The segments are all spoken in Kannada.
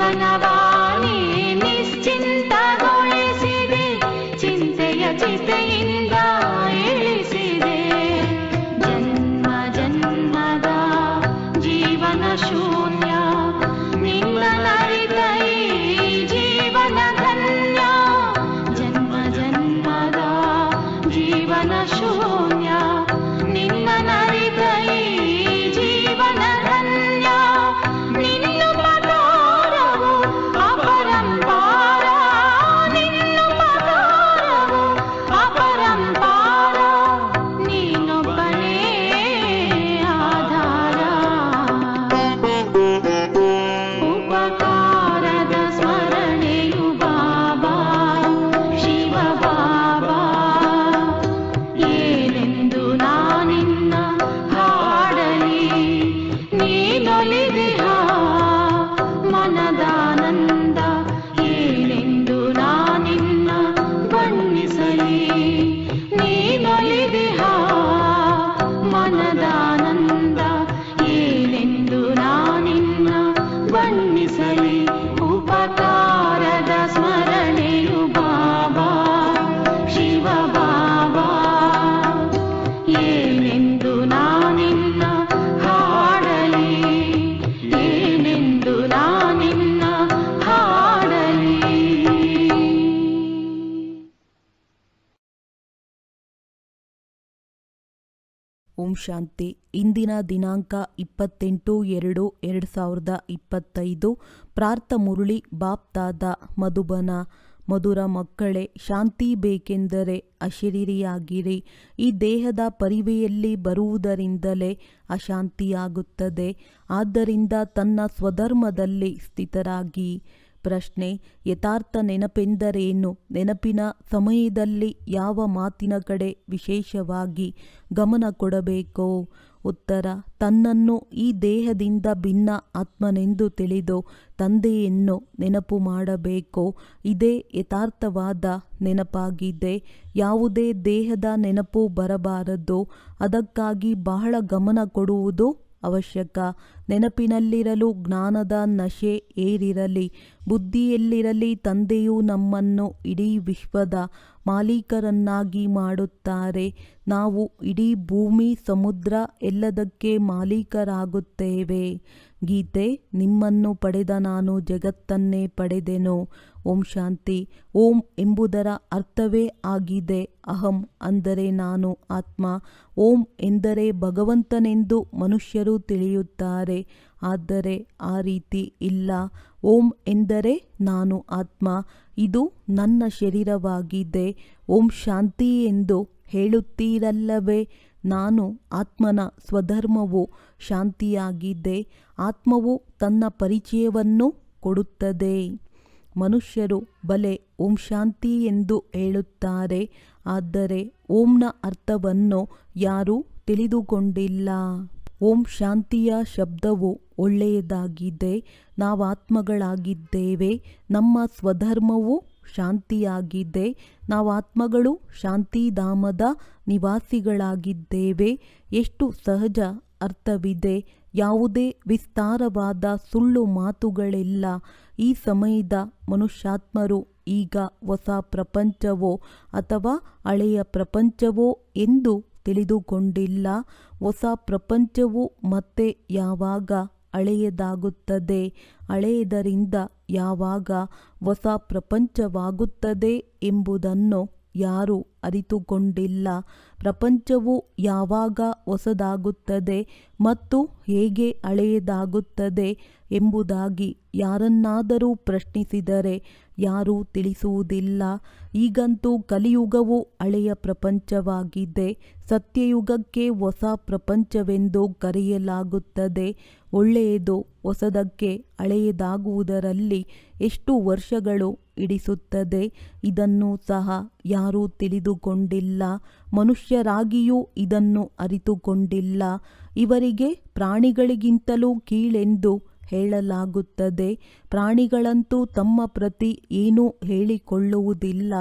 ಜೀವನವಾ ಶಾಂತಿ. ಇಂದಿನ ದಿನಾಂಕ ಇಪ್ಪತ್ತೆಂಟು ಎರಡು ಎರಡು ಸಾವಿರದ ಇಪ್ಪತ್ತೈದು. ಪ್ರಾರ್ಥ ಮುರುಳಿ ಬಾಪ್ತಾದ ಮಧುಬನ, ಮಧುರ ಮಕ್ಕಳೇ, ಶಾಂತಿ ಬೇಕೆಂದರೆ ಅಶರೀರಿಯಾಗಿರಿ. ಈ ದೇಹದ ಪರಿವೆಯಲ್ಲಿ ಬರುವುದರಿಂದಲೇ ಅಶಾಂತಿಯಾಗುತ್ತದೆ. ಆದ್ದರಿಂದ ತನ್ನ ಸ್ವಧರ್ಮದಲ್ಲಿ ಸ್ಥಿತರಾಗಿ ಪ್ರಶ್ನೆ ಯಥಾರ್ಥ ನೆನಪೆಂದರೇನು? ನೆನಪಿನ ಸಮಯದಲ್ಲಿ ಯಾವ ಮಾತಿನ ಕಡೆ ವಿಶೇಷವಾಗಿ ಗಮನ ಕೊಡಬೇಕೋ? ಉತ್ತರ, ತನ್ನನ್ನು ಈ ದೇಹದಿಂದ ಭಿನ್ನ ಆತ್ಮನೆಂದು ತಿಳಿದು ತಂದೆಯನ್ನು ನೆನಪು ಮಾಡಬೇಕು? ಇದೇ ಯಥಾರ್ಥವಾದ ನೆನಪಾಗಿದೆ. ಯಾವುದೇ ದೇಹದ ನೆನಪು ಬರಬಾರದು. ಅದಕ್ಕಾಗಿ ಬಹಳ ಗಮನ ಕೊಡುವುದು ಅವಶ್ಯಕ. ನೆನಪಿನಲ್ಲಿರಲು ಜ್ಞಾನದ ನಶೆ ಏರಿರಲಿ. ಬುದ್ಧಿಯಲ್ಲಿರಲಿ ತಂದೆಯು ನಮ್ಮನ್ನು ಇಡೀ ವಿಶ್ವದ ಮಾಲೀಕರನ್ನಾಗಿ ಮಾಡುತ್ತಾರೆ. ನಾವು ಇಡೀ ಭೂಮಿ, ಸಮುದ್ರ ಎಲ್ಲದಕ್ಕೆ ಮಾಲೀಕರಾಗುತ್ತೇವೆ. ಗೀತೆ, ನಿಮ್ಮನ್ನು ಪಡೆದ ನಾನು ಜಗತ್ತನ್ನೇ ಪಡೆದೆನು. ಓಂ ಶಾಂತಿ, ಓಂ ಎಂಬುದರ ಅರ್ಥವೇ ಆಗಿದೆ. ಅಹಂ ಅಂದರೆ ನಾನು, ಆತ್ಮ. ಓಂ ಎಂದರೆ ಭಗವಂತನೆಂದು ಮನುಷ್ಯರು ತಿಳಿಯುತ್ತಾರೆ. ಆದರೆ ಆ ರೀತಿ ಇಲ್ಲ. ಓಂ ಎಂದರೆ ನಾನು, ಆತ್ಮ. ಇದು ನನ್ನ ಶರೀರವಾಗಿದೆ. ಓಂ ಶಾಂತಿ ಎಂದು ಹೇಳುತ್ತೀರಲ್ಲವೇ? ನಾನು ಆತ್ಮನ ಸ್ವಧರ್ಮವು ಶಾಂತಿಯಾಗಿದೆ. ಆತ್ಮವು ತನ್ನ ಪರಿಚಯವನ್ನು ಕೊಡುತ್ತದೆ. ಮನುಷ್ಯರು ಬಲೆ ಓಂ ಶಾಂತಿ ಎಂದು ಹೇಳುತ್ತಾರೆ. ಆದರೆ ಓಂನ ಅರ್ಥವನ್ನು ಯಾರೂ ತಿಳಿದುಕೊಂಡಿಲ್ಲ. ಓಂ ಶಾಂತಿಯ ಶಬ್ದವು ಒಳ್ಳೆಯದಾಗಿದೆ. ನಾವಾತ್ಮಗಳಾಗಿದ್ದೇವೆ. ನಮ್ಮ ಸ್ವಧರ್ಮವು ಶಾಂತಿಯಾಗಿದೆ. ನಾವಾತ್ಮಗಳು ಶಾಂತಿಧಾಮದ ನಿವಾಸಿಗಳಾಗಿದ್ದೇವೆ. ಎಷ್ಟು ಸಹಜ ಅರ್ಥವಿದೆ. ಯಾವುದೇ ವಿಸ್ತಾರವಾದ ಸುಳ್ಳು ಮಾತುಗಳಿಲ್ಲ. ಈ ಸಮಯದ ಮನುಷ್ಯಾತ್ಮರು ಈಗ ಹೊಸ ಪ್ರಪಂಚವೋ ಅಥವಾ ಹಳೆಯ ಪ್ರಪಂಚವೋ ಎಂದು ತಿಳಿದುಕೊಂಡಿಲ್ಲ. ಹೊಸ ಪ್ರಪಂಚವು ಮತ್ತೆ ಯಾವಾಗ ಹಳೆಯದಾಗುತ್ತದೆ? ಹಳೆಯದರಿಂದ ಯಾವಾಗ ಹೊಸ ಪ್ರಪಂಚವಾಗುತ್ತದೆ ಎಂಬುದನ್ನು ಯಾರೂ ಅರಿತುಕೊಂಡಿಲ್ಲ. ಪ್ರಪಂಚವು ಯಾವಾಗ ಹೊಸದಾಗುತ್ತದೆ ಮತ್ತು ಹೇಗೆ ಹಳೆಯದಾಗುತ್ತದೆ ಎಂಬುದಾಗಿ ಯಾರನ್ನಾದರೂ ಪ್ರಶ್ನಿಸಿದರೆ ಯಾರೂ ತಿಳಿಸುವುದಿಲ್ಲ. ಈಗಂತೂ ಕಲಿಯುಗವು ಹಳೆಯ ಪ್ರಪಂಚವಾಗಿದೆ. ಸತ್ಯಯುಗಕ್ಕೆ ಹೊಸ ಪ್ರಪಂಚವೆಂದು ಕರೆಯಲಾಗುತ್ತದೆ. ಒಳ್ಳೆಯದು ಹೊಸದಕ್ಕೆ ಹಳೆಯದಾಗುವುದರಲ್ಲಿ ಎಷ್ಟು ವರ್ಷಗಳು ಹಿಡಿಸುತ್ತದೆ. ಇದನ್ನು ಸಹ ಯಾರೂ ತಿಳಿದುಕೊಂಡಿಲ್ಲ. ಮನುಷ್ಯರಾಗಿಯೂ ಇದನ್ನು ಅರಿತುಕೊಂಡಿಲ್ಲ. ಇವರಿಗೆ ಪ್ರಾಣಿಗಳಿಗಿಂತಲೂ ಕೀಳೆಂದು ಹೇಳಲಾಗುತ್ತದೆ. ಪ್ರಾಣಿಗಳಂತೂ ತಮ್ಮ ಪ್ರತಿ ಏನೂ ಹೇಳಿಕೊಳ್ಳುವುದಿಲ್ಲ.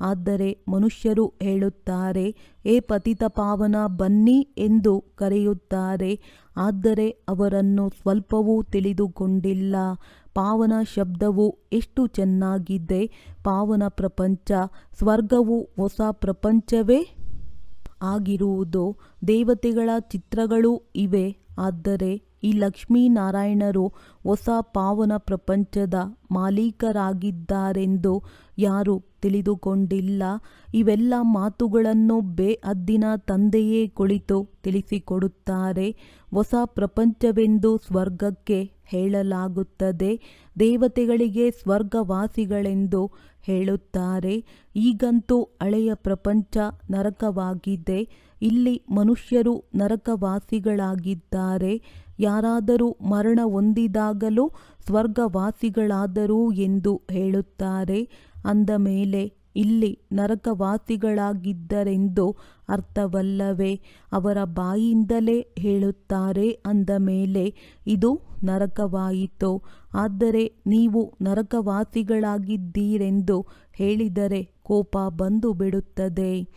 ಆದರೆ ಮನುಷ್ಯರು ಹೇಳುತ್ತಾರೆ, ಏ ಪತಿತ ಪಾವನ, ಬನ್ನಿ ಎಂದು ಕರೆಯುತ್ತಾರೆ. ಆದರೆ ಅವರನ್ನು ಸ್ವಲ್ಪವೂ ತಿಳಿದುಕೊಂಡಿಲ್ಲ. ಪಾವನ ಶಬ್ದವು ಎಷ್ಟು ಚೆನ್ನಾಗಿದೆ? ಪಾವನ ಪ್ರಪಂಚ, ಸ್ವರ್ಗವು ಹೊಸ ಪ್ರಪಂಚವೇ? ಆಗಿರುವುದು ದೇವತೆಗಳ ಚಿತ್ರಗಳು ಇವೆ. ಆದರೆ ಈ ಲಕ್ಷ್ಮೀನಾರಾಯಣರು ಹೊಸ ಪಾವನ ಪ್ರಪಂಚದ ಮಾಲೀಕರಾಗಿದ್ದಾರೆಂದು ಯಾರು ತಿಳಿದುಕೊಂಡಿಲ್ಲ. ಇವೆಲ್ಲ ಮಾತುಗಳನ್ನು ಬೇ ಅದ್ದಿನ ತಂದೆಯೇ ಕುಳಿತು ತಿಳಿಸಿಕೊಡುತ್ತಾರೆ. ಹೊಸ ಪ್ರಪಂಚವೆಂದು ಸ್ವರ್ಗಕ್ಕೆ ಹೇಳಲಾಗುತ್ತದೆ. ದೇವತೆಗಳಿಗೆ ಸ್ವರ್ಗವಾಸಿಗಳೆಂದು ಹೇಳುತ್ತಾರೆ. ಈಗಂತೂ ಹಳೆಯ ಪ್ರಪಂಚ ನರಕವಾಗಿದೆ. ಇಲ್ಲಿ ಮನುಷ್ಯರು ನರಕವಾಸಿಗಳಾಗಿದ್ದಾರೆ. ಯಾರಾದರೂ ಮರಣ ಹೊಂದಿದಾಗಲೂ ಸ್ವರ್ಗವಾಸಿಗಳಾದರೂ ಎಂದು ಹೇಳುತ್ತಾರೆ. ಅಂದ ಮೇಲೆ ಇಲ್ಲಿ ನರಕವಾಸಿಗಳಾಗಿದ್ದರೆಂದು ಅರ್ಥವಲ್ಲವೇ? ಅವರ ಬಾಯಿಯಿಂದಲೇ ಹೇಳುತ್ತಾರೆ ಅಂದ ಮೇಲೆ, ಇದು ನರಕವಾಯಿತು. ಆದರೆ ನೀವು ನರಕವಾಸಿಗಳಾಗಿದ್ದೀರೆಂದು ಹೇಳಿದರೆ ಕೋಪ ಬಂದು ಬಿಡುತ್ತದೆ.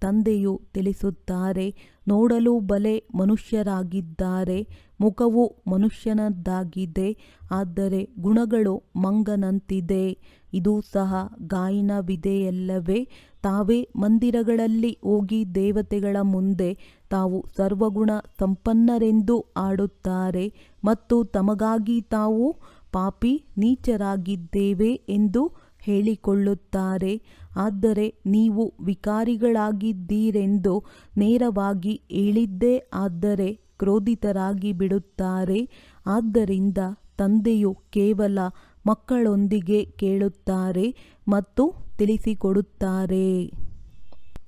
ತಂದೆಯು ತಿಳಿಸುತ್ತಾರೆ, ನೋಡಲು ಬಲೆ ಮನುಷ್ಯರಾಗಿದ್ದಾರೆ, ಮುಖವು ಮನುಷ್ಯನದ್ದಾಗಿದೆ, ಆದರೆ ಗುಣಗಳು ಮಂಗನಂತಿದೆ. ಇದು ಸಹ ಗಾಯನವಿದೆಯಲ್ಲವೇ ತಾವೇ ಮಂದಿರಗಳಲ್ಲಿ ಹೋಗಿ ದೇವತೆಗಳ ಮುಂದೆ ತಾವು ಸರ್ವಗುಣ ಸಂಪನ್ನರೆಂದು ಆಡುತ್ತಾರೆ ಮತ್ತು ತಮಗಾಗಿ ತಾವು ಪಾಪಿ ನೀಚರಾಗಿದ್ದೇವೆ ಎಂದು ಹೇಳಿಕೊಳ್ಳುತ್ತಾರೆ. ಆದರೆ ನೀವು ವಿಕಾರಿಗಳಾಗಿದ್ದೀರೆಂದು ನೇರವಾಗಿ ಹೇಳಿದ್ದೇ ಆದರೆ ಕ್ರೋಧಿತರಾಗಿ ಬಿಡುತ್ತಾರೆ ಆದ್ದರಿಂದ ತಂದೆಯು ಕೇವಲ ಮಕ್ಕಳೊಂದಿಗೆ ಕೇಳುತ್ತಾರೆ ಮತ್ತು ತಿಳಿಸಿಕೊಡುತ್ತಾರೆ.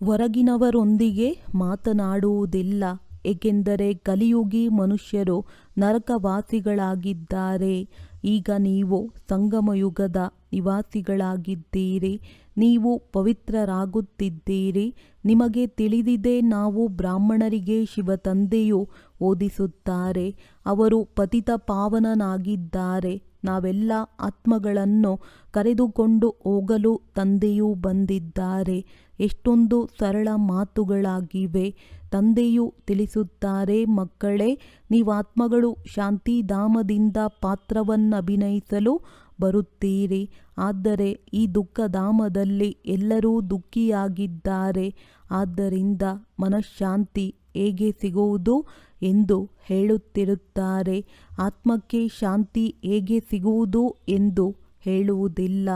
ಹೊರಗಿನವರೊಂದಿಗೆ ಮಾತನಾಡುವುದಿಲ್ಲ, ಏಕೆಂದರೆ ಕಲಿಯುಗಿ ಮನುಷ್ಯರು ನರಕವಾಸಿಗಳಾಗಿದ್ದಾರೆ. ಈಗ ನೀವು ಸಂಗಮಯುಗದ ನಿವಾಸಿಗಳಾಗಿದ್ದೀರಿ, ನೀವು ಪವಿತ್ರರಾಗುತ್ತಿದ್ದೀರಿ. ನಿಮಗೆ ತಿಳಿದಿದೆ, ನಾವು ಬ್ರಾಹ್ಮಣರಿಗೆ ಶಿವತಂದೆಯು ಓದಿಸುತ್ತಾರೆ, ಅವರು ಪತಿತ ಪಾವನನಾಗಿದ್ದಾರೆ ನಾವೆಲ್ಲ ಆತ್ಮಗಳನ್ನು ಕರೆದುಕೊಂಡು ಹೋಗಲು ತಂದೆಯು ಬಂದಿದ್ದಾರೆ. ಎಷ್ಟೊಂದು ಸರಳ ಮಾತುಗಳಾಗಿವೆ. ತಂದೆಯು ತಿಳಿಸುತ್ತಾರೆ, ಮಕ್ಕಳೇ, ನೀವಾತ್ಮಗಳು ಶಾಂತಿಧಾಮದಿಂದ ಪಾತ್ರವನ್ನಭಿನಯಿಸಲು ಬರುತ್ತೀರಿ. ಆದರೆ ಈ ದುಃಖಧಾಮದಲ್ಲಿ ಎಲ್ಲರೂ ದುಃಖಿಯಾಗಿದ್ದಾರೆ. ಆದ್ದರಿಂದ ಮನಃಶಾಂತಿ ಹೇಗೆ ಸಿಗುವುದು ಎಂದು ಹೇಳುತ್ತಿರುತ್ತಾರೆ. ಆತ್ಮಕ್ಕೆ ಶಾಂತಿ ಹೇಗೆ ಸಿಗುವುದು ಎಂದು ಹೇಳುವುದಿಲ್ಲ.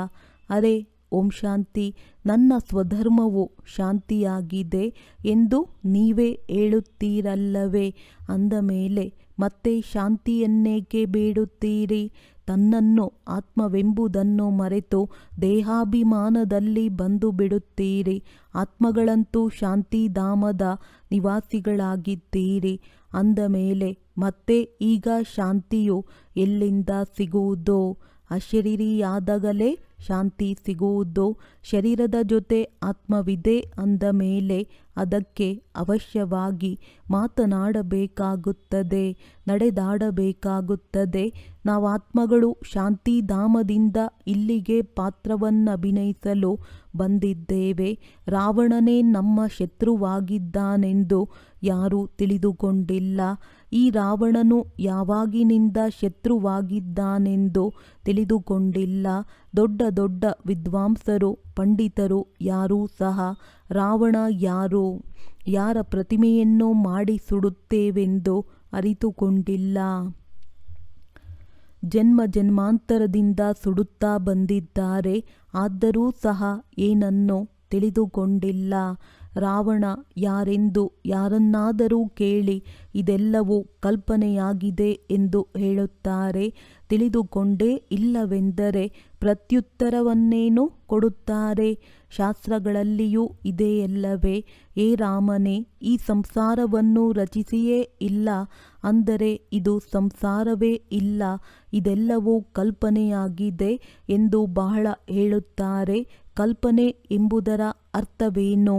ಅರೆ, ಓಂ ಶಾಂತಿ, ನನ್ನ ಸ್ವಧರ್ಮವು ಶಾಂತಿಯಾಗಿದೆ ಎಂದು ನೀವೇ ಹೇಳುತ್ತೀರಲ್ಲವೇ. ಅಂದ ಮೇಲೆ, ಮತ್ತೆ ಶಾಂತಿಯನ್ನೇಕೆ ಬೇಡುತ್ತೀರಿ? ತನ್ನನ್ನು, ಆತ್ಮವೆಂಬುದನ್ನು ಮರೆತು ದೇಹಾಭಿಮಾನದಲ್ಲಿ ಬಂದು ಬಿಡುತ್ತೀರಿ. ಆತ್ಮಗಳಂತೂ ಶಾಂತಿಧಾಮದ ನಿವಾಸಿಗಳಾಗಿದ್ದೀರಿ. ಅಂದ ಮೇಲೆ, ಮತ್ತೆ ಈಗ ಶಾಂತಿಯು ಎಲ್ಲಿಂದ ಸಿಗುವುದೋ? ಅಶರೀರಿಯಾದಾಗಲೇ ಶಾಂತಿ ಸಿಗುವುದು. ಶರೀರದ ಜೊತೆ ಆತ್ಮವಿದೆ ಅಂದ ಮೇಲೆ ಅದಕ್ಕೆ ಅವಶ್ಯವಾಗಿ ಮಾತನಾಡಬೇಕಾಗುತ್ತದೆ, ನಡೆದಾಡಬೇಕಾಗುತ್ತದೆ. ನಾವು ಆತ್ಮಗಳು ಶಾಂತಿಧಾಮದಿಂದ ಇಲ್ಲಿಗೆ ಪಾತ್ರವನ್ನಭಿನಯಿಸಲು ಬಂದಿದ್ದೇವೆ. ರಾವಣನೇ ನಮ್ಮ ಶತ್ರುವಾಗಿದ್ದಾನೆಂದು ಯಾರೂ ತಿಳಿದುಕೊಂಡಿಲ್ಲ. ಈ ರಾವಣನು ಯಾವಾಗಿನಿಂದ ಶತ್ರುವಾಗಿದ್ದಾನೆಂದು ತಿಳಿದುಕೊಂಡಿಲ್ಲ. ದೊಡ್ಡ ದೊಡ್ಡ ವಿದ್ವಾಂಸರು, ಪಂಡಿತರು ಯಾರೂ ಸಹ ರಾವಣ ಯಾರು, ಯಾರ ಪ್ರತಿಮೆಯನ್ನು ಮಾಡಿ ಸುಡುತ್ತೇವೆಂದು ಅರಿತುಕೊಂಡಿಲ್ಲ. ಜನ್ಮ ಜನ್ಮಾಂತರದಿಂದ ಸುಡುತ್ತಾ ಬಂದಿದ್ದಾರೆ. ಆದರೂ ಸಹ ಏನನ್ನೋ ತಿಳಿದುಕೊಂಡಿಲ್ಲ. ರಾವಣ, ಯಾರೆಂದು ಯಾರನ್ನಾದರೂ ಕೇಳಿ ಇದೆಲ್ಲವೂ ಕಲ್ಪನೆಯಾಗಿದೆ ಎಂದು ಹೇಳುತ್ತಾರೆ. ತಿಳಿದುಕೊಂಡೇ ಇಲ್ಲವೆಂದರೆ ಪ್ರತ್ಯುತ್ತರವನ್ನೇನು ಕೊಡುತ್ತಾರೆ. ಶಾಸ್ತ್ರಗಳಲ್ಲಿಯೂ ಇದೆಯಲ್ಲವೇ? ಏ ರಾಮನೇ, ಈ ಸಂಸಾರವನ್ನು ರಚಿಸಿಯೇ ಇಲ್ಲ ಅಂದರೆ ಇದು ಸಂಸಾರವೇ ಇಲ್ಲ, ಇದೆಲ್ಲವೂ ಕಲ್ಪನೆಯಾಗಿದೆ ಎಂದು ಬಹಳ ಹೇಳುತ್ತಾರೆ. ಕಲ್ಪನೆ ಎಂಬುದರ ಅರ್ಥವೇನು?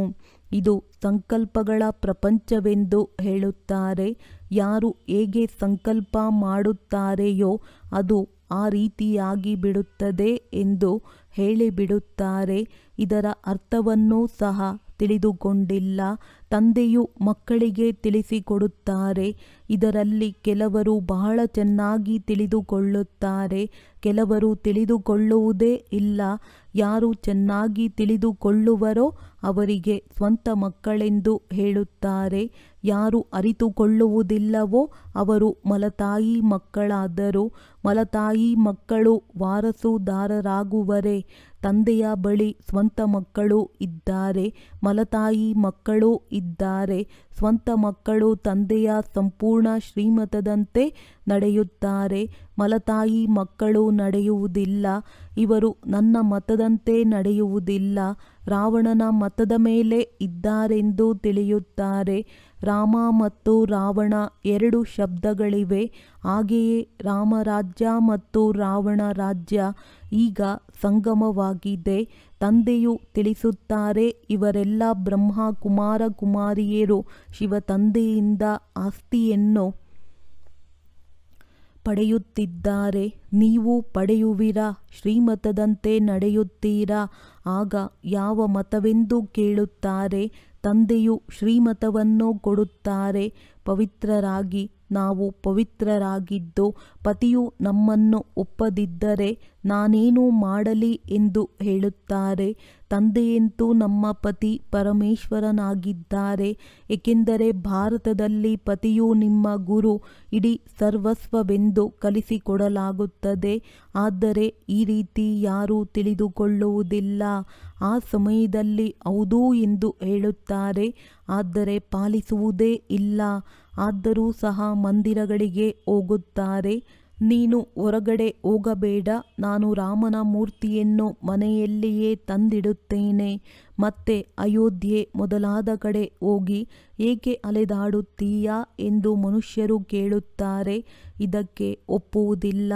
ಇದು ಸಂಕಲ್ಪಗಳ ಪ್ರಪಂಚವೆಂದು ಹೇಳುತ್ತಾರೆ. ಯಾರು ಹೇಗೆ ಸಂಕಲ್ಪ ಮಾಡುತ್ತಾರೆಯೋ ಅದು ಆ ರೀತಿಯಾಗಿ ಬಿಡುತ್ತದೆ ಎಂದು ಹೇಳಿಬಿಡುತ್ತಾರೆ. ಇದರ ಅರ್ಥವನ್ನೂ ಸಹ ತಿಳಿದುಕೊಂಡಿಲ್ಲ. ತಂದೆಯು ಮಕ್ಕಳಿಗೆ ತಿಳಿಸಿಕೊಡುತ್ತಾರೆ. ಇದರಲ್ಲಿ ಕೆಲವರು ಬಹಳ ಚೆನ್ನಾಗಿ ತಿಳಿದುಕೊಳ್ಳುತ್ತಾರೆ. ಕೆಲವರು ತಿಳಿದುಕೊಳ್ಳುವುದೇ ಇಲ್ಲ. ಯಾರು ಚೆನ್ನಾಗಿ ತಿಳಿದುಕೊಳ್ಳುವರೋ ಅವರಿಗೆ ಸ್ವಂತ ಮಕ್ಕಳೆಂದು ಹೇಳುತ್ತಾರೆ. ಯಾರು ಅರಿತುಕೊಳ್ಳುವುದಿಲ್ಲವೋ ಅವರು ಮಲತಾಯಿ ಮಕ್ಕಳಾದರು. ಮಲತಾಯಿ ಮಕ್ಕಳು ವಾರಸುದಾರರಾಗುವರೇ. ತಂದೆಯ ಬಳಿ ಸ್ವಂತ ಮಕ್ಕಳು ಇದ್ದಾರೆ. ಮಲತಾಯಿ ಮಕ್ಕಳು ಇದ್ದಾರೆ. ಸ್ವಂತ ಮಕ್ಕಳು, ತಂದೆಯ ಸಂಪೂರ್ಣ ಶ್ರೀಮತದಂತೆ ನಡೆಯುತ್ತಾರೆ. ಮಲತಾಯಿ ಮಕ್ಕಳು ನಡೆಯುವುದಿಲ್ಲ. ಇವರು ನನ್ನ ಮತದಂತೆ ನಡೆಯುವುದಿಲ್ಲ. ರಾವಣನ ಮತದ ಮೇಲೆ ಇದ್ದಾರೆಂದು ತಿಳಿಯುತ್ತಾರೆ. ರಾಮ ಮತ್ತು ರಾವಣ ಎರಡು ಶಬ್ದಗಳಿವೆ. ಹಾಗೆಯೇ ರಾಮರಾಜ್ಯ ಮತ್ತು ರಾವಣ ರಾಜ್ಯ ಈಗ ಸಂಗಮವಾಗಿದೆ. ತಂದೆಯು ತಿಳಿಸುತ್ತಾರೆ, ಇವರೆಲ್ಲ ಬ್ರಹ್ಮ ಕುಮಾರ ಕುಮಾರಿಯರು. ಶಿವ ತಂದೆಯಿಂದ ಆಸ್ತಿಯನ್ನು ಪಡೆಯುತ್ತಿದ್ದಾರೆ. ನೀವು ಪಡೆಯುವಿರಾ? ಶ್ರೀಮತದಂತೆ ನಡೆಯುತ್ತೀರಾ? ಆಗ ಯಾವ ಮತವೆಂದು ಕೇಳುತ್ತಾರೆ. ತಂದೆಯು ಶ್ರೀಮತವನ್ನು ಕೊಡುತ್ತಾರೆ. ಪವಿತ್ರರಾಗಿ ನಾವು ಪವಿತ್ರರಾಗಿದ್ದು ಪತಿಯು ನಮ್ಮನ್ನು ಒಪ್ಪದಿದ್ದರೆ ನಾನೇನು ಮಾಡಲಿ ಎಂದು ಹೇಳುತ್ತಾರೆ. ತಂದೆಯಂತೂ ನಮ್ಮ ಪತಿ ಪರಮೇಶ್ವರನಾಗಿದ್ದಾರೆ, ಏಕೆಂದರೆ ಭಾರತದಲ್ಲಿ ಪತಿಯು ನಿಮ್ಮ ಗುರು, ಇಡೀ ಸರ್ವಸ್ವವೆಂದು ಕಲಿಸಿಕೊಡಲಾಗುತ್ತದೆ. ಆದರೆ ಈ ರೀತಿ ಯಾರೂ ತಿಳಿದುಕೊಳ್ಳುವುದಿಲ್ಲ. ಆ ಸಮಯದಲ್ಲಿ ಹೌದು ಎಂದು ಹೇಳುತ್ತಾರೆ, ಆದರೆ ಪಾಲಿಸುವುದೇ ಇಲ್ಲ. ಆದರೂ ಸಹ ಮಂದಿರಗಳಿಗೆ ಹೋಗುತ್ತಾರೆ. ನೀನು ಹೊರಗಡೆ ಹೋಗಬೇಡ. ನಾನು ರಾಮನ ಮೂರ್ತಿಯನ್ನು ಮನೆಯಲ್ಲಿಯೇ ತಂದಿಡುತ್ತೇನೆ. ಮತ್ತೆ ಅಯೋಧ್ಯೆ ಮೊದಲಾದ ಕಡೆ ಹೋಗಿ ಏಕೆ ಅಲೆದಾಡುತ್ತೀಯಾ ಎಂದು ಮನುಷ್ಯರು ಕೇಳುತ್ತಾರೆ. ಇದಕ್ಕೆ ಒಪ್ಪುವುದಿಲ್ಲ.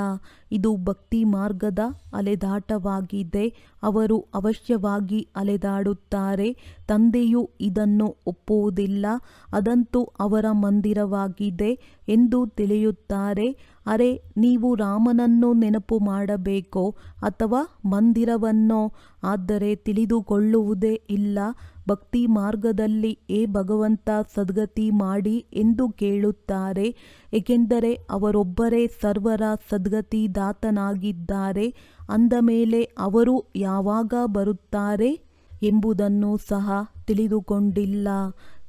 ಇದು ಭಕ್ತಿ ಮಾರ್ಗದ ಅಲೆದಾಟವಾಗಿದೆ. ಅವರು ಅವಶ್ಯವಾಗಿ ಅಲೆದಾಡುತ್ತಾರೆ. ತಂದೆಯು ಇದನ್ನು ಒಪ್ಪುವುದಿಲ್ಲ. ಅದಂತೂ ಅವರ ಮಂದಿರವಾಗಿದೆ ಎಂದು ತಿಳಿಯುತ್ತಾರೆ. ಅರೆ, ನೀವು ರಾಮನನ್ನು ನೆನಪು ಮಾಡಬೇಕೋ ಅಥವಾ ಮಂದಿರವನ್ನೋ? ಆದರೆ ತಿಳಿದುಕೊಳ್ಳುವುದೇ ಇಲ್ಲ. ಭಕ್ತಿ ಮಾರ್ಗದಲ್ಲಿ ಏ ಭಗವಂತ ಸದ್ಗತಿ ಮಾಡಿ ಎಂದು ಕೇಳುತ್ತಾರೆ. ಏಕೆಂದರೆ ಅವರೊಬ್ಬರೇ ಸರ್ವರ ಸದ್ಗತಿ ದಾತನಾಗಿದ್ದಾರೆ. ಅಂದ ಮೇಲೆ ಅವರು ಯಾವಾಗ ಬರುತ್ತಾರೆ ಎಂಬುದನ್ನು ಸಹ ತಿಳಿದುಕೊಂಡಿಲ್ಲ.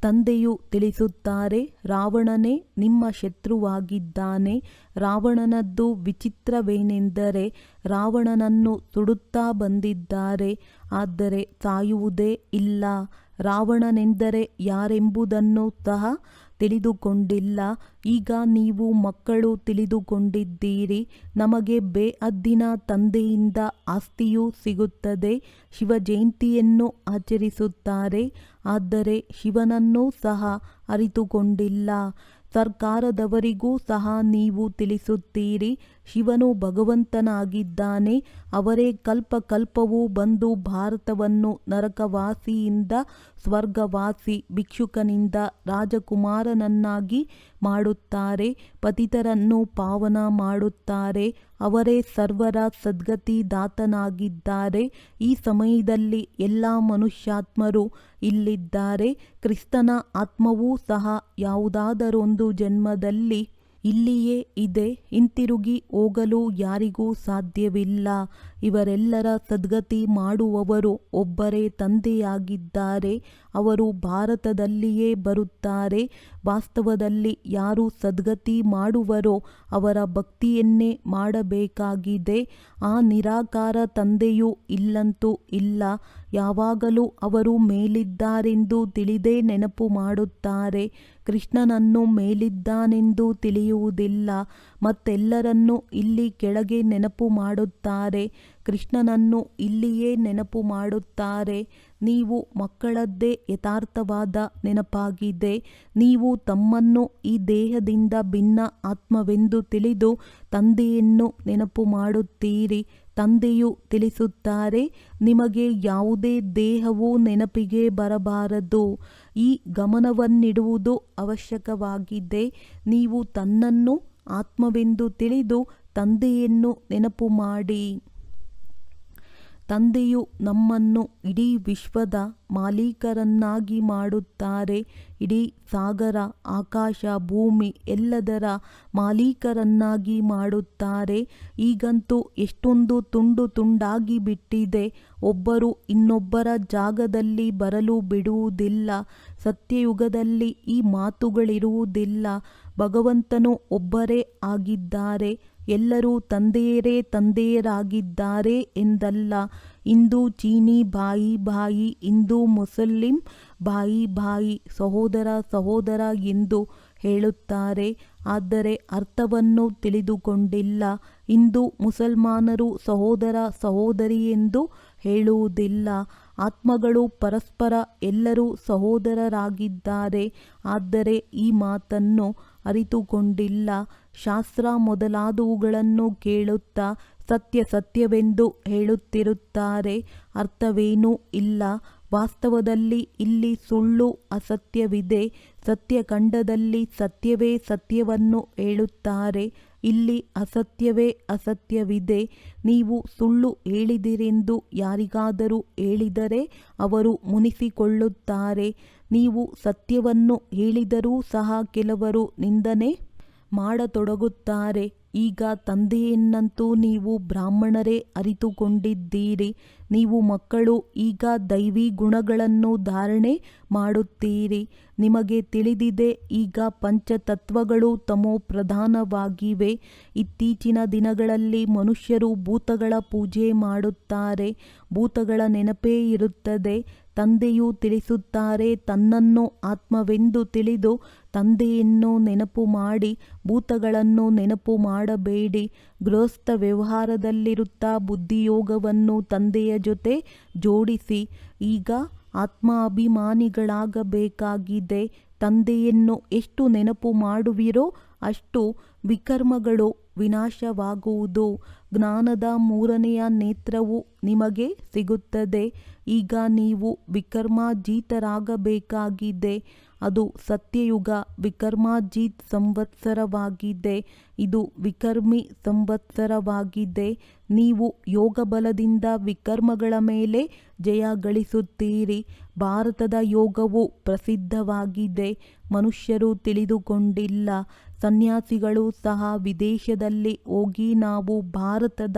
ತಂದೆಯು ತಿಳಿಸುತ್ತಾರೆ, ರಾವಣನೇ ನಿಮ್ಮ ಶತ್ರುವಾಗಿದ್ದಾನೆ. ರಾವಣನದ್ದು ವಿಚಿತ್ರವೇನೆಂದರೆ ರಾವಣನನ್ನು ಸುಡುತ್ತಾ ಬಂದಿದ್ದಾರೆ, ಆದರೆ ಸಾಯುವುದೇ ಇಲ್ಲ. ರಾವಣನೆಂದರೆ ಯಾರೆಂಬುದನ್ನು ಸಹ ತಿಳಿದುಕೊಂಡಿಲ್ಲ. ಈಗ ನೀವು ಮಕ್ಕಳು ತಿಳಿದುಕೊಂಡಿದ್ದೀರಿ. ನಮಗೆ ಬೇಅದ್ದಿನ ತಂದೆಯಿಂದ ಆಸ್ತಿಯೂ ಸಿಗುತ್ತದೆ. ಶಿವ ಜಯಂತಿಯನ್ನು ಆಚರಿಸುತ್ತಾರೆ. ಆದರೆ ಶಿವನನ್ನೂ ಸಹ ಅರಿತುಕೊಂಡಿಲ್ಲ. ಸರ್ಕಾರದವರಿಗೂ ಸಹ ನೀವು ತಿಳಿಸುತ್ತೀರಿ. ಶಿವನು ಭಗವಂತನಾಗಿದ್ದಾನೆ. ಅವರೇ ಕಲ್ಪ ಕಲ್ಪವೂ ಬಂದು ಭಾರತವನ್ನು ನರಕವಾಸಿಯಿಂದ ಸ್ವರ್ಗವಾಸಿ ಭಿಕ್ಷುಕನಿಂದ ರಾಜಕುಮಾರನನ್ನಾಗಿ ಮಾಡುತ್ತಾರೆ. ಪತಿತರನ್ನು ಪಾವನ ಮಾಡುತ್ತಾರೆ. ಅವರೇ ಸರ್ವರ ಸದ್ಗತಿ ದಾತನಾಗಿದ್ದಾರೆ ಈ ಸಮಯದಲ್ಲಿ ಎಲ್ಲ ಮನುಷ್ಯಾತ್ಮರು ಇಲ್ಲಿದ್ದಾರೆ. ಕ್ರಿಸ್ತನ ಆತ್ಮವೂ ಸಹ ಯಾವುದಾದರೊಂದು ಜನ್ಮದಲ್ಲಿ ಇಲ್ಲಿಯೇ ಇದೆ ಹಿಂತಿರುಗಿ ಹೋಗಲು ಯಾರಿಗೂ ಸಾಧ್ಯವಿಲ್ಲ. ಇವರೆಲ್ಲರ ಸದ್ಗತಿ ಮಾಡುವವರು ಒಬ್ಬರೇ ತಂದೆಯಾಗಿದ್ದಾರೆ. ಅವರು ಭಾರತದಲ್ಲಿಯೇ ಬರುತ್ತಾರೆ. ವಾಸ್ತವದಲ್ಲಿ ಯಾರು ಸದ್ಗತಿ ಮಾಡುವರೋ ಅವರ ಭಕ್ತಿಯನ್ನೇ ಮಾಡಬೇಕಾಗಿದೆ. ಆ ನಿರಾಕಾರ ತಂದೆಯು ಇಲ್ಲಂತೂ ಇಲ್ಲ. ಯಾವಾಗಲೂ ಅವರು ಮೇಲಿದ್ದಾರೆಂದು ತಿಳಿದೇ ನೆನಪು ಮಾಡುತ್ತಾರೆ. ಕೃಷ್ಣನನ್ನು ಮೇಲಿದ್ದಾನೆಂದು ತಿಳಿಯುವುದಿಲ್ಲ. ಮತ್ತೆಲ್ಲರನ್ನೂ ಇಲ್ಲಿ ಕೆಳಗೆ ನೆನಪು ಮಾಡುತ್ತಾರೆ. ಕೃಷ್ಣನನ್ನು ಇಲ್ಲಿಯೇ ನೆನಪು ಮಾಡುತ್ತಾರೆ. ನೀವು ಮಕ್ಕಳದ್ದೇ ಯಥಾರ್ಥವಾದ ನೆನಪಾಗಿದೆ. ನೀವು ತಮ್ಮನ್ನು ಈ ದೇಹದಿಂದ ಭಿನ್ನ ಆತ್ಮವೆಂದು ತಿಳಿದು ತಂದೆಯನ್ನು ನೆನಪು ಮಾಡುತ್ತೀರಿ. ತಂದೆಯು ತಿಳಿಸುತ್ತಾರೆ, ನಿಮಗೆ ಯಾವುದೇ ದೇಹವು ನೆನಪಿಗೆ ಬರಬಾರದು. ಈ ಗಮನವನ್ನಿಡುವುದು ಅವಶ್ಯಕವಾಗಿದೆ. ನೀವು ತನ್ನನ್ನು ಆತ್ಮವೆಂದು ತಿಳಿದು ತಂದೆಯನ್ನು ನೆನಪು ಮಾಡಿ. ತಂದೆಯು ನಮ್ಮನ್ನು ಇಡೀ ವಿಶ್ವದ ಮಾಲೀಕರನ್ನಾಗಿ ಮಾಡುತ್ತಾರೆ. ಇಡೀ ಸಾಗರ, ಆಕಾಶ, ಭೂಮಿ ಎಲ್ಲದರ ಮಾಲೀಕರನ್ನಾಗಿ ಮಾಡುತ್ತಾರೆ. ಈಗಂತೂ ಎಷ್ಟೊಂದು ತುಂಡು ತುಂಡಾಗಿ ಬಿಟ್ಟಿದೆ. ಒಬ್ಬರು ಇನ್ನೊಬ್ಬರ ಜಾಗದಲ್ಲಿ ಬರಲು ಬಿಡುವುದಿಲ್ಲ. ಸತ್ಯಯುಗದಲ್ಲಿ ಈ ಮಾತುಗಳಿರುವುದಿಲ್ಲ. ಭಗವಂತನು ಒಬ್ಬರೇ ಆಗಿದ್ದಾರೆ. ಎಲ್ಲರೂ ತಂದೆಯರೇ ತಂದೆಯರಾಗಿದ್ದಾರೆ ಎಂದಲ್ಲ. ಇಂದು ಚೀನಿ ಬಾಯಿ ಬಾಯಿ, ಇಂದು ಮುಸಲಿಂ ಬಾಯಿ ಬಾಯಿ, ಸಹೋದರ ಸಹೋದರ ಎಂದು ಹೇಳುತ್ತಾರೆ. ಆದರೆ ಅರ್ಥವನ್ನು ತಿಳಿದುಕೊಂಡಿಲ್ಲ. ಇಂದು ಮುಸಲ್ಮಾನರು ಸಹೋದರ ಸಹೋದರಿ ಎಂದು ಹೇಳುವುದಿಲ್ಲ. ಆತ್ಮಗಳು ಪರಸ್ಪರ ಎಲ್ಲರೂ ಸಹೋದರರಾಗಿದ್ದಾರೆ. ಆದರೆ ಈ ಮಾತನ್ನು ಅರಿತುಕೊಂಡಿಲ್ಲ. ಶಾಸ್ತ್ರ ಮೊದಲಾದವುಗಳನ್ನು ಕೇಳುತ್ತಾ ಸತ್ಯ ಸತ್ಯವೆಂದು ಹೇಳುತ್ತಿರುತ್ತಾರೆ. ಅರ್ಥವೇನೂ ಇಲ್ಲ. ವಾಸ್ತವದಲ್ಲಿ ಇಲ್ಲಿ ಸುಳ್ಳು ಅಸತ್ಯವಿದೆ. ಸತ್ಯಖಂಡದಲ್ಲಿ ಸತ್ಯವೇ ಸತ್ಯವನ್ನು ಹೇಳುತ್ತಾರೆ. ಇಲ್ಲಿ ಅಸತ್ಯವೇ ಅಸತ್ಯವಿದೆ. ನೀವು ಸುಳ್ಳು ಹೇಳಿದಿರೆಂದು ಯಾರಿಗಾದರೂ ಹೇಳಿದರೆ ಅವರು ಮುನಿಸಿಕೊಳ್ಳುತ್ತಾರೆ. ನೀವು ಸತ್ಯವನ್ನು ಹೇಳಿದರೂ ಸಹ ಕೆಲವರು ನಿಂದನೆ ಮಾಡತೊಡಗುತ್ತಾರೆ. ಈಗ ತಂದೆಯನ್ನಂತೂ ನೀವು ಬ್ರಾಹ್ಮಣರೇ ಅರಿತುಕೊಂಡಿದ್ದೀರಿ. ನೀವು ಮಕ್ಕಳು, ಈಗ ದೈವಿ ಗುಣಗಳನ್ನು ಧಾರಣೆ ಮಾಡುತ್ತೀರಿ. ನಿಮಗೆ ತಿಳಿದಿದೆ, ಈಗ ಪಂಚತತ್ವಗಳು ತಮೋ ಪ್ರಧಾನವಾಗಿವೆ. ಇತ್ತೀಚಿನ ದಿನಗಳಲ್ಲಿ ಮನುಷ್ಯರು ಭೂತಗಳ ಪೂಜೆ ಮಾಡುತ್ತಾರೆ. ಭೂತಗಳ ನೆನಪೇ ಇರುತ್ತದೆ. ತಂದೆಯು ತಿಳಿಸುತ್ತಾರೆ, ತನ್ನನ್ನು ಆತ್ಮವೆಂದು ತಿಳಿದು ತಂದೆಯನ್ನು ನೆನಪು ಮಾಡಿ, ಭೂತಗಳನ್ನು ನೆನಪು ಮಾಡಬೇಡಿ. ಗೃಹಸ್ಥ ವ್ಯವಹಾರದಲ್ಲಿರುತ್ತಾ ಬುದ್ಧಿಯೋಗವನ್ನು ತಂದೆಯ ಜೊತೆ ಜೋಡಿಸಿ. ಈಗ ಆತ್ಮಾಭಿಮಾನಿಗಳಾಗಬೇಕಾಗಿದೆ. ತಂದೆಯನ್ನು ಎಷ್ಟು ನೆನಪು ಮಾಡುವಿರೋ ಅಷ್ಟು ವಿಕರ್ಮಗಳು ವಿನಾಶವಾಗುವುದು. ಜ್ಞಾನದ ಮೂರನೆಯ ನೇತ್ರವು ನಿಮಗೆ ಸಿಗುತ್ತದೆ. ಈಗ ನೀವು ವಿಕರ್ಮಾಜೀತರಾಗಬೇಕಾಗಿದೆ ಅದು ಸತ್ಯಯುಗ ವಿಕರ್ಮಾಜಿತ್ ಸಂವತ್ಸರವಾಗಿದೆ. ಇದು ವಿಕರ್ಮಿ ಸಂವತ್ಸರವಾಗಿದೆ. ನೀವು ಯೋಗ ಬಲದಿಂದ ವಿಕರ್ಮಗಳ ಮೇಲೆ ಜಯ ಗಳಿಸುತ್ತೀರಿ. ಭಾರತದ ಯೋಗವು ಪ್ರಸಿದ್ಧವಾಗಿದೆ. ಮನುಷ್ಯರು ತಿಳಿದುಕೊಂಡಿಲ್ಲ. ಸನ್ಯಾಸಿಗಳು ಸಹ ವಿದೇಶದಲ್ಲಿ ಹೋಗಿ ನಾವು ಭಾರತದ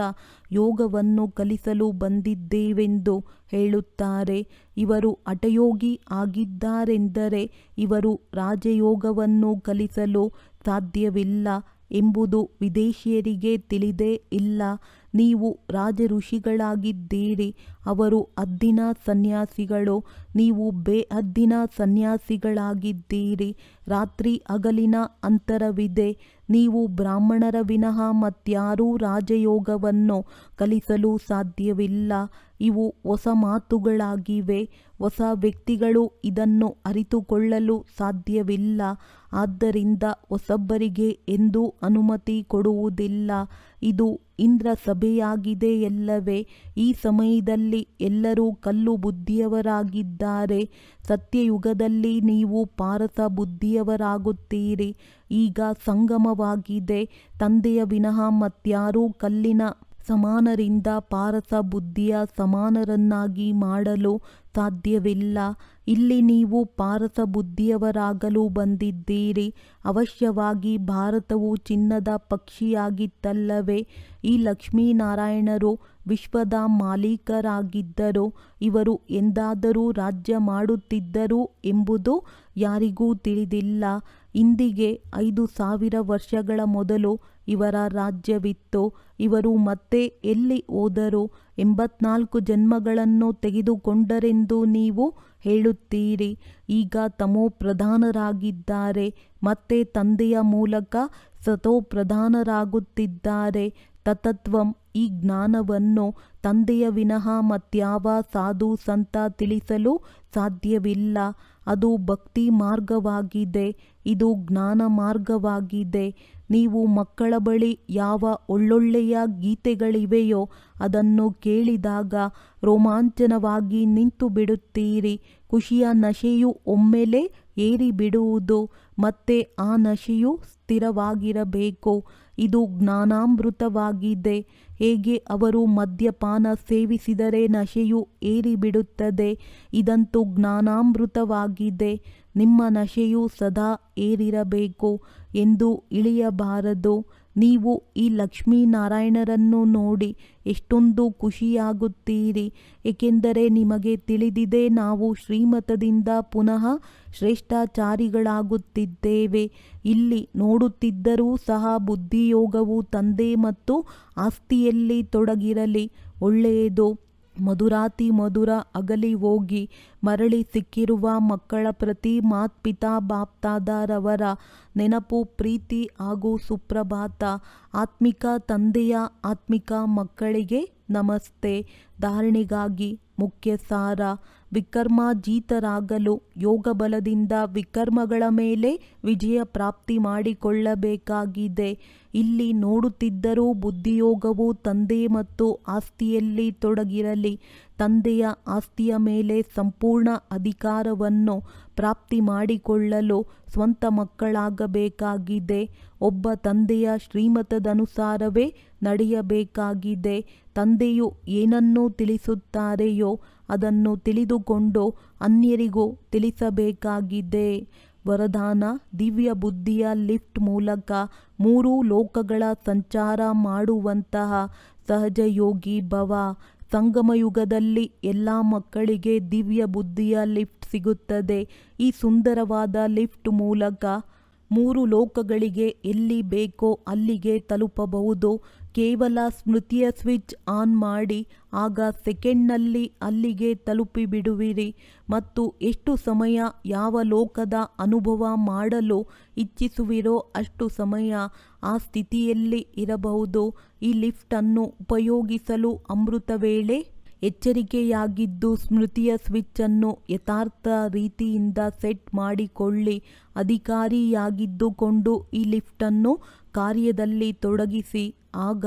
ಯೋಗವನ್ನು ಕಲಿಸಲು ಬಂದಿದ್ದೇವೆಂದು ಹೇಳುತ್ತಾರೆ. ಇವರು ಹಠಯೋಗಿ ಆಗಿದ್ದಾರೆಂದರೆ ಇವರು ರಾಜಯೋಗವನ್ನು ಕಲಿಸಲು ಸಾಧ್ಯವಿಲ್ಲ ಎಂಬುದು ವಿದೇಶಿಯರಿಗೆ ತಿಳಿದೇ ಇಲ್ಲ. ನೀವು ರಾಜ ಋಷಿಗಳಾಗಿದ್ದೀರಿ ಅವರು ಅದ್ದಿನ ಸನ್ಯಾಸಿಗಳು. ನೀವು ಬೇ ಅದ್ದಿನ ಸನ್ಯಾಸಿಗಳಾಗಿದ್ದೀರಿ, ರಾತ್ರಿ ಹಗಲಿನ ಅಂತರವಿದೆ. ನೀವು ಬ್ರಾಹ್ಮಣರ ವಿನಃ ಮತ್ಯಾರೂ ರಾಜಯೋಗವನ್ನು ಕಲಿಸಲು ಸಾಧ್ಯವಿಲ್ಲ. ಇವು ಹೊಸ ಮಾತುಗಳಾಗಿವೆ. ಹೊಸ ವ್ಯಕ್ತಿಗಳು ಇದನ್ನು ಅರಿತುಕೊಳ್ಳಲು ಸಾಧ್ಯವಿಲ್ಲ. ಆದ್ದರಿಂದ ಹೊಸಬ್ಬರಿಗೆ ಎಂದೂ ಅನುಮತಿ ಕೊಡುವುದಿಲ್ಲ. ಇದು ಇಂದ್ರ ಸಭೆಯಾಗಿದೆ ಎಲ್ಲವೇ. ಈ ಸಮಯದಲ್ಲಿ ಎಲ್ಲರೂ ಕಲ್ಲು ಬುದ್ಧಿಯವರಾಗಿದ್ದಾರೆ ಸತ್ಯಯುಗದಲ್ಲಿ ನೀವು ಪಾರಸ ಬುದ್ಧಿಯವರಾಗುತ್ತೀರಿ ಈಗ ಸಂಗಮವಾಗಿದೆ. ತಂದೆಯ ವಿನಃ ಮತ್ಯಾರೂ ಕಲ್ಲಿನ ಸಮಾನರಿಂದ ಪಾರಸ ಬುದ್ಧಿಯ ಸಮಾನರನ್ನಾಗಿ ಮಾಡಲು ಸಾಧ್ಯವಿಲ್ಲ. ಇಲ್ಲಿ ನೀವು ಪಾರಸ ಬುದ್ಧಿಯವರಾಗಲು ಬಂದಿದ್ದೀರಿ. ಅವಶ್ಯವಾಗಿ ಭಾರತವು ಚಿನ್ನದ ಪಕ್ಷಿಯಾಗಿತ್ತಲ್ಲವೇ? ಈ ಲಕ್ಷ್ಮೀನಾರಾಯಣರು ವಿಶ್ವದ ಮಾಲೀಕರಾಗಿದ್ದರು. ಇವರು ಎಂದಾದರೂ ರಾಜ್ಯ ಮಾಡುತ್ತಿದ್ದರು ಎಂಬುದು ಯಾರಿಗೂ ತಿಳಿದಿಲ್ಲ. ಇಂದಿಗೆ ಐದು ಸಾವಿರ ವರ್ಷಗಳ ಮೊದಲು ಇವರ ರಾಜ್ಯವಿತ್ತು. ಇವರು ಮತ್ತೆ ಎಲ್ಲಿ ಹೋದರು? ಎಂಬತ್ನಾಲ್ಕು ಜನ್ಮಗಳನ್ನು ತೆಗೆದುಕೊಂಡರೆಂದು ನೀವು ಹೇಳುತ್ತೀರಿ. ಈಗ ತಮೋ ಪ್ರಧಾನರಾಗಿದ್ದಾರೆ, ಮತ್ತೆ ತಂದೆಯ ಮೂಲಕ ಸತೋ ಪ್ರಧಾನರಾಗುತ್ತಿದ್ದಾರೆ. ತತತ್ವಂ ಈ ಜ್ಞಾನವನ್ನು ತಂದೆಯ ವಿನಃ ಮತ್ಯಾವ ಸಾಧು ಸಂತ ತಿಳಿಸಲು ಸಾಧ್ಯವಿಲ್ಲ. ಅದು ಭಕ್ತಿ ಮಾರ್ಗವಾಗಿದೆ, ಇದು ಜ್ಞಾನ ಮಾರ್ಗವಾಗಿದೆ. ನೀವು ಮಕ್ಕಳ ಬಳಿ ಯಾವ ಒಳ್ಳೊಳ್ಳೆಯ ಗೀತೆಗಳಿವೆಯೋ ಅದನ್ನು ಕೇಳಿದಾಗ ರೋಮಾಂಚನವಾಗಿ ನಿಂತು ಬಿಡುತ್ತೀರಿ ಖುಷಿಯ ನಶೆಯು ಒಮ್ಮೆಲೆ ಏರಿ ಬಿಡುವುದು ಮತ್ತೆ ಆ ನಶೆಯು ಸ್ಥಿರವಾಗಿರಬೇಕು. ಇದು ಜ್ಞಾನಾಮೃತವಾಗಿದೆ. ಹೇಗೆ ಅವರು ಮದ್ಯಪಾನ ಸೇವಿಸಿದರೆ ನಶೆಯು ಏರಿಬಿಡುತ್ತದೆ? ಇದಂತೂ ಜ್ಞಾನಾಮೃತವಾಗಿದೆ. ನಿಮ್ಮ ನಶೆಯು ಸದಾ ಏರಿರಬೇಕು ಎಂದು ಇಳಿಯಬಾರದು. ನೀವು ಈ ಲಕ್ಷ್ಮೀನಾರಾಯಣರನ್ನು ನೋಡಿ ಎಷ್ಟೊಂದು ಖುಷಿಯಾಗುತ್ತೀರಿ. ಏಕೆಂದರೆ ನಿಮಗೆ ತಿಳಿದಿದೆ ನಾವು ಶ್ರೀಮತದಿಂದ ಪುನಃ ಶ್ರೇಷ್ಠಾಚಾರಿಗಳಾಗುತ್ತಿದ್ದೇವೆ. ಇಲ್ಲಿ ನೋಡುತ್ತಿದ್ದರೂ ಸಹ ಬುದ್ಧಿಯೋಗವು ತಂದೆ ಮತ್ತು ಆಸ್ತಿಯಲ್ಲಿ ತೊಡಗಿರಲಿ. ಒಳ್ಳೆಯದು. ಮಧುರಾತಿ ಮಧುರ ಅಗಲಿ ಹೋಗಿ ಮರಳಿ ಸಿಕ್ಕಿರುವ ಮಕ್ಕಳ ಪ್ರತಿ ಮಾತ್ಪಿತಾ ಬಾಪ್ತಾದರವರ ನೆನಪು ಪ್ರೀತಿ ಹಾಗೂ ಸುಪ್ರಭಾತ. ಆತ್ಮಿಕ ತಂದೆಯ ಆತ್ಮಿಕ ಮಕ್ಕಳಿಗೆ ನಮಸ್ತೆ. ಧಾರಣೆಗಾಗಿ ಮುಖ್ಯ ಸಾರ ವಿಕರ್ಮಾಜೀತರಾಗಲು ಯೋಗ ಬಲದಿಂದ ವಿಕರ್ಮಗಳ ಮೇಲೆ ವಿಜಯ ಪ್ರಾಪ್ತಿ ಮಾಡಿಕೊಳ್ಳಬೇಕಾಗಿದೆ. ಇಲ್ಲಿ ನೋಡುತ್ತಿದ್ದರೂ ಬುದ್ಧಿಯೋಗವು ತಂದೆ ಮತ್ತು ಆಸ್ತಿಯಲ್ಲಿ ತೊಡಗಿರಲಿ. ತಂದೆಯ ಆಸ್ತಿಯ ಮೇಲೆ ಸಂಪೂರ್ಣ ಅಧಿಕಾರವನ್ನು ಪ್ರಾಪ್ತಿ ಮಾಡಿಕೊಳ್ಳಲು ಸ್ವಂತ ಮಕ್ಕಳಾಗಬೇಕಾಗಿದೆ. ಒಬ್ಬ ತಂದೆಯ ಶ್ರೀಮತದನುಸಾರವೇ ನಡೆಯಬೇಕಾಗಿದೆ. ತಂದೆಯು ಏನನ್ನು ತಿಳಿಸುತ್ತಾರೆಯೋ ಅದನ್ನು ತಿಳಿದುಕೊಂಡು ಅನ್ಯರಿಗೂ ತಿಳಿಸಬೇಕಾಗಿದೆ. ವರದಾನ, ದಿವ್ಯ ಬುದ್ಧಿಯ ಲಿಫ್ಟ್ ಮೂಲಕ ಮೂರು ಲೋಕಗಳ ಸಂಚಾರ ಮಾಡುವಂತಹ ಸಹಜ ಯೋಗಿ ಭವ. ಸಂಗಮಯುಗದಲ್ಲಿ ಎಲ್ಲ ಮಕ್ಕಳಿಗೆ ದಿವ್ಯ ಬುದ್ಧಿಯ ಲಿಫ್ಟ್ ಸಿಗುತ್ತದೆ. ಈ ಸುಂದರವಾದ ಲಿಫ್ಟ್ ಮೂಲಕ ಮೂರು ಲೋಕಗಳಿಗೆ ಎಲ್ಲಿ ಬೇಕೋ ಅಲ್ಲಿಗೆ ತಲುಪಬಹುದು. ಕೇವಲ ಸ್ಮೃತಿಯ ಸ್ವಿಚ್ ಆನ್ ಮಾಡಿ, ಆಗ ಸೆಕೆಂಡ್ನಲ್ಲಿ ಅಲ್ಲಿಗೆ ತಲುಪಿಬಿಡುವಿರಿ. ಮತ್ತು ಎಷ್ಟು ಸಮಯ ಯಾವ ಲೋಕದ ಅನುಭವ ಮಾಡಲು ಇಚ್ಛಿಸುವಿರೋ ಅಷ್ಟು ಸಮಯ ಆ ಸ್ಥಿತಿಯಲ್ಲಿ ಇರಬಹುದು. ಈ ಲಿಫ್ಟನ್ನು ಉಪಯೋಗಿಸಲು ಅಮೃತ ವೇಳೆ ಎಚ್ಚರಿಕೆಯಾಗಿದ್ದು ಸ್ಮೃತಿಯ ಸ್ವಿಚ್ಚನ್ನು ಯಥಾರ್ಥ ರೀತಿಯಿಂದ ಸೆಟ್ ಮಾಡಿಕೊಳ್ಳಿ. ಅಧಿಕಾರಿಯಾಗಿದ್ದುಕೊಂಡು ಈ ಲಿಫ್ಟನ್ನು ಕಾರ್ಯದಲ್ಲಿ ತೊಡಗಿಸಿ ಆಗ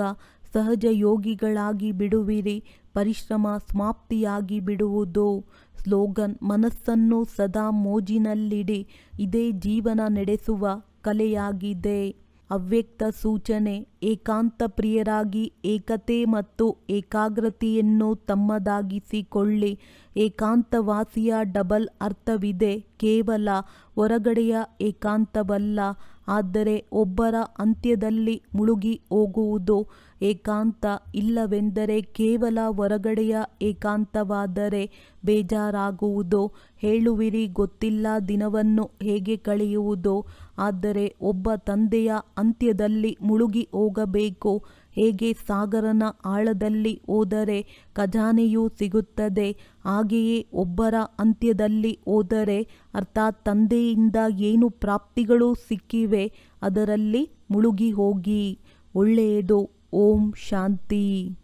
ಸಹಜ ಯೋಗಿಗಳಾಗಿ ಬಿಡುವಿರಿ, ಪರಿಶ್ರಮ ಸಮಾಪ್ತಿಯಾಗಿ ಬಿಡುವುದು. ಸ್ಲೋಗನ್, ಮನಸ್ಸನ್ನು ಸದಾ ಮೋಜಿನಲ್ಲಿಡಿ, ಇದೇ ಜೀವನ ನಡೆಸುವ ಕಲೆಯಾಗಿದೆ. ಅವ್ಯಕ್ತ ಸೂಚನೆ, ಏಕಾಂತ ಪ್ರಿಯರಾಗಿ ಏಕತೆ ಮತ್ತು ಏಕಾಗ್ರತೆಯನ್ನು ತಮ್ಮದಾಗಿಸಿಕೊಳ್ಳಿ. ಏಕಾಂತವಾಸಿಯ ಡಬಲ್ ಅರ್ಥವಿದೆ, ಕೇವಲ ಹೊರಗಡೆಯ ಏಕಾಂತವಲ್ಲ ಆದರೆ ಒಬ್ಬರ ಅಂತ್ಯದಲ್ಲಿ ಮುಳುಗಿ ಹೋಗುವುದು ಏಕಾಂತ ಇಲ್ಲವೆಂದರೆ ಕೇವಲ ಹೊರಗಡೆಯ ಏಕಾಂತವಾದರೆ ಬೇಜಾರಾಗುವುದು. ಹೇಳುವಿರಿ, ಗೊತ್ತಿಲ್ಲ ದಿನವನ್ನು ಹೇಗೆ ಕಳೆಯುವುದು. ಆದರೆ ಒಬ್ಬ ತಂದೆಯ ಅಂತ್ಯದಲ್ಲಿ ಮುಳುಗಿ ಹೋಗಬೇಕು. ಹೇಗೆ ಸಾಗರನ ಆಳದಲ್ಲಿ ಹೋದರೆ ಖಜಾನೆಯೂ ಸಿಗುತ್ತದೆ, ಹಾಗೆಯೇ ಒಬ್ಬರ ಅಂತ್ಯದಲ್ಲಿ ಹೋದರೆ, ಅರ್ಥಾತ್ ತಂದೆಯಿಂದ ಏನು ಪ್ರಾಪ್ತಿಗಳು ಸಿಕ್ಕಿವೆ, ಅದರಲ್ಲಿ ಮುಳುಗಿ ಹೋಗಿ. ಒಳ್ಳೆಯದು. ಓಂ ಶಾಂತಿ.